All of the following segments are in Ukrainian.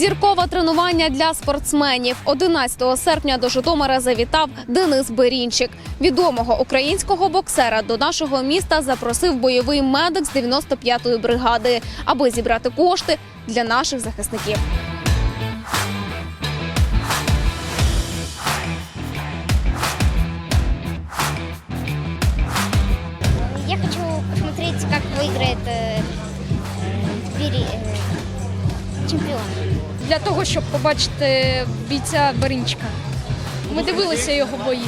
Зіркове тренування для спортсменів 11 серпня до Житомира завітав Денис Берінчик. Відомого українського боксера до нашого міста запросив бойовий медик з 95-ї бригади, аби зібрати кошти для наших захисників. Я хочу посмотреть, как выиграет э, Э, для того, щоб побачити бійця Баринчика. Ми дивилися його бої.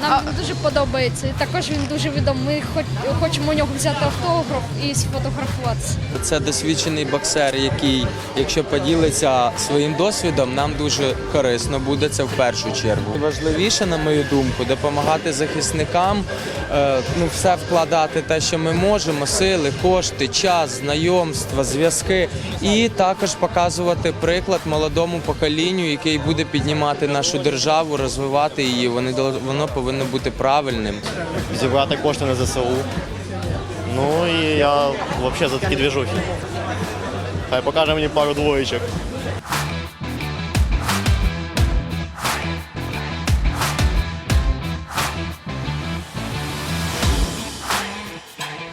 Нам він дуже подобається. І також він дуже відомий. Ми хоч, хочемо у нього взяти автограф і сфотографуватися. Це досвідчений боксер, який, якщо поділиться своїм досвідом, нам дуже корисно буде це в першу чергу. Важливіше, на мою думку, допомагати захисникам, е, ну все вкладати те, що ми можемо: сили, кошти, час, знайомства, зв'язки, і також показувати приклад молодому поколінню, який буде піднімати нашу державу, розвивати її. Воно повинно бути правильним. зібрати кошти на ЗСУ. Ну і я взагалі за такі двіжухи. Хай покаже мені пару двоєчок.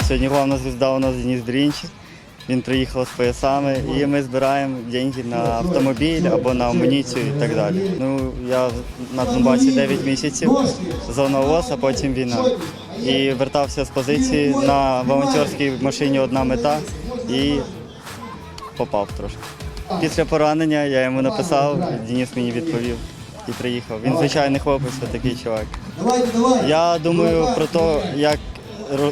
Сьогодні головна звізда у нас Денис Дрінчик. Він приїхав з поясами і ми збираємо гроші на автомобіль або на амуніцію і так далі. Ну, я на Донбасі 9 місяців, зона ООС, а потім війна. І вертався з позиції на волонтерській машині одна мета і попав трошки. Після поранення я йому написав, Денис мені відповів і приїхав. Він звичайний хлопець, такий чувак. Я думаю про те, як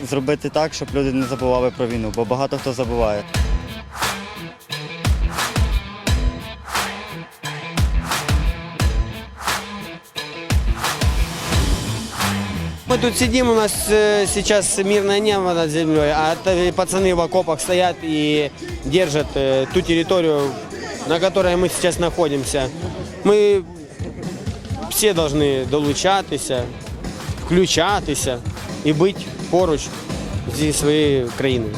зробити так, щоб люди не забували про війну, бо багато хто забуває. Мы тут сидим, у нас э, сейчас мирное небо над землей, а это пацаны в окопах стоят и держат э, ту территорию, на которой мы сейчас находимся. Ми всі повинні долучатися, включатися і бути поруч зі своєю країною.